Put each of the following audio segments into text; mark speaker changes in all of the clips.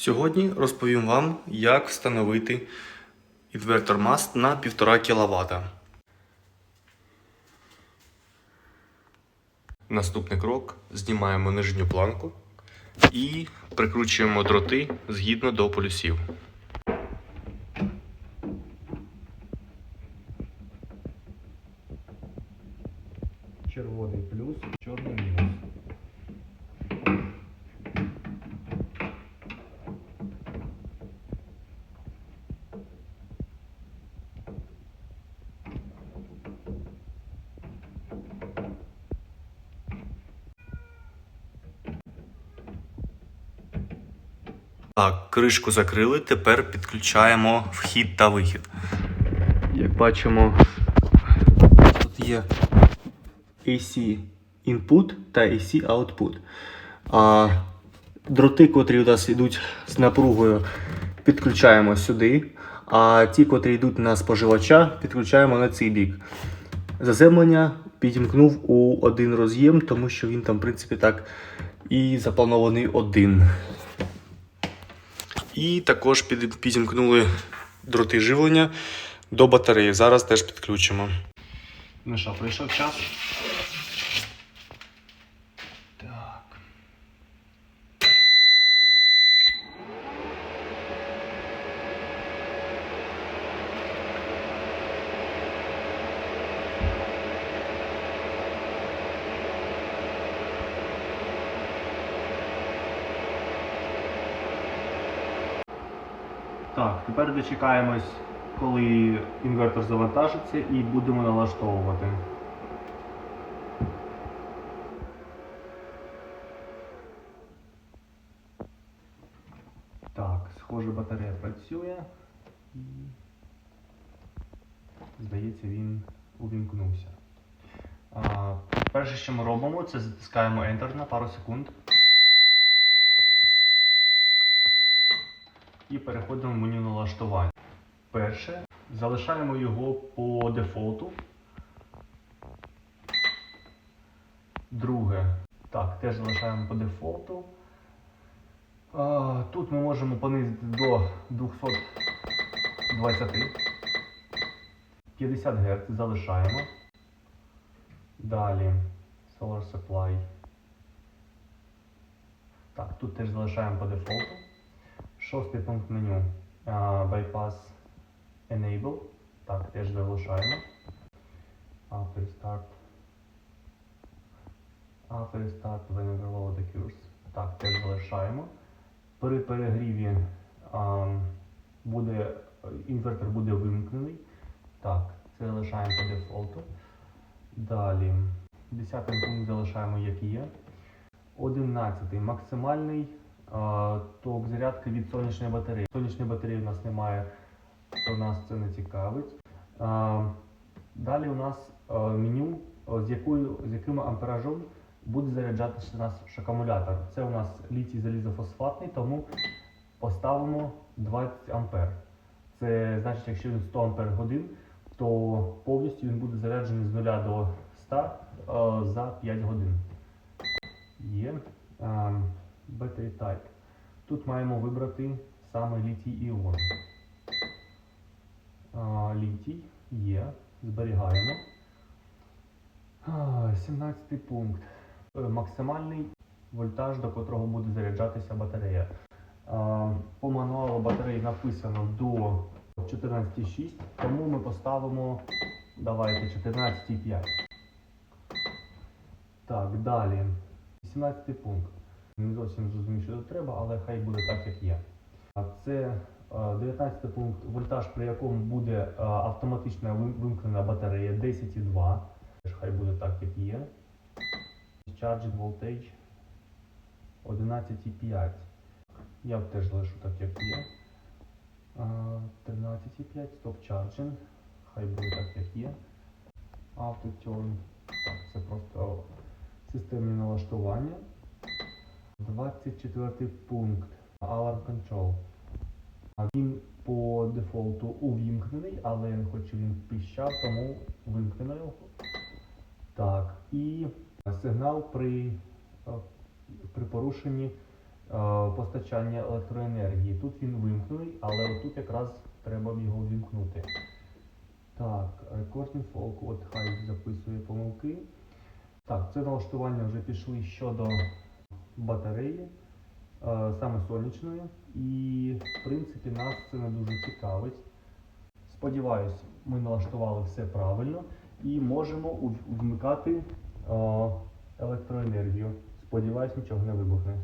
Speaker 1: Сьогодні розповім вам, як встановити інвертор маст на 1,5 кВт. Наступний крок знімаємо нижню планку і прикручуємо дроти згідно до полюсів.
Speaker 2: Червоний плюс, чорний мінус.
Speaker 1: Так, кришку закрили, тепер підключаємо вхід та вихід. Як бачимо, тут є AC input та AC output. А дроти, котрі у нас йдуть з напругою, підключаємо сюди. А ті, котрі йдуть на споживача, підключаємо на цей бік. Заземлення підімкнув у один роз'єм, тому що він там, в принципі, так і запланований один. І також підімкнули дроти живлення до батареї. Зараз теж підключимо.
Speaker 2: Ну що, прийшов час? Так. Так, тепер дочекаємось, коли інвертор завантажиться і будемо налаштовувати. Так, схоже, батарея працює. Здається, він увімкнувся. А, перше, що ми робимо, це затискаємо Enter на пару секунд. І переходимо в меню налаштування. Перше, залишаємо його по дефолту. Друге, так, теж залишаємо по дефолту. А, тут ми можемо понизити до 220. 50 Гц залишаємо. Далі Solar Supply. Так, тут теж залишаємо по дефолту. Шостий пункт меню. Bypass Enable. Так, теж залишаємо. After start. After start when overload occurs. Так, теж залишаємо. При перегріві буде, інвертор буде вимкнений. Так, це залишаємо по дефолту. Далі. Десятий пункт залишаємо як є. Одинадцятий. Максимальний ток зарядки від сонячної батареї. Сонячної батареї у нас немає, то нас це не цікавить. Далі у нас меню, з, якою, з яким амперажом буде заряджатися наш акумулятор. Це у нас літій залізофосфатний, тому поставимо 20 ампер. Це значить, якщо він 100 ампер годин, то повністю він буде заряджений з 0 до 100 е, за 5 годин. Є. Е, Battery Type. Тут маємо вибрати саме літій іон. Літій є. Зберігаємо. 17 пункт. Е, Максимальний вольтаж, до котрого буде заряджатися батарея. По мануалу батареї написано до 14,6, тому ми поставимо давайте 14,5. Так, далі. 17 пункт. Не зовсім зрозумів, що тут треба, але хай буде так, як є. Це е, 19 пункт, вольтаж, при якому буде е, автоматично вимкнена батарея 10,2. Хай буде так, як є. Charging voltage 11,5. Я теж залишу так, як є. 13,5 Stop Charging. Хай буде так, як є. Auto Turn. Так, це просто системні налаштування. 24 пункт. Alarm Control. Він по дефолту увімкнений, але не хочу він піщав, тому вимкнемо його. Так, і сигнал при, е, при порушенні постачання електроенергії. Тут він вимкнений, але тут якраз треба його вімкнути. Так, recording fault code, хай записує помилки. Так, це налаштування вже пішли щодо батареї, е, саме сонячної. І, в принципі, нас це не дуже цікавить. Сподіваюсь, ми налаштували все правильно і можемо вмикати е, електроенергію. Сподіваюсь, нічого не вибухне.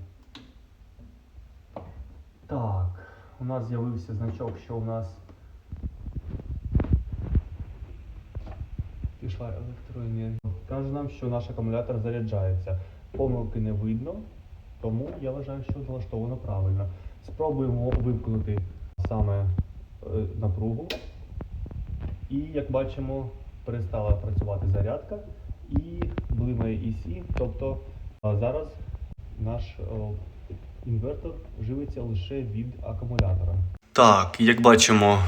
Speaker 2: Так, у нас з'явився значок, що у нас пішла електроенергія. Каже нам, що наш акумулятор заряджається. Помилки не видно, тому я вважаю, що налаштовано правильно. Спробуємо вимкнути саме е, напругу. І як бачимо, перестала працювати зарядка і блимає EC, тобто зараз наш інвертор живиться лише від акумулятора.
Speaker 1: Так, як бачимо,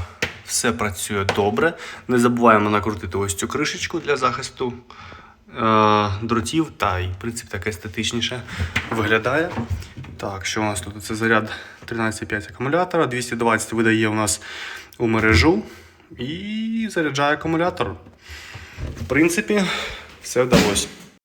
Speaker 1: все працює добре. Не забуваємо накрутити ось цю кришечку для захисту е, дротів, та й в принципі так естетичніше виглядає. Так, що у нас тут? Це заряд 13,5 акумулятора, 220 видає у нас у мережу і заряджає акумулятор. В принципі, все вдалося.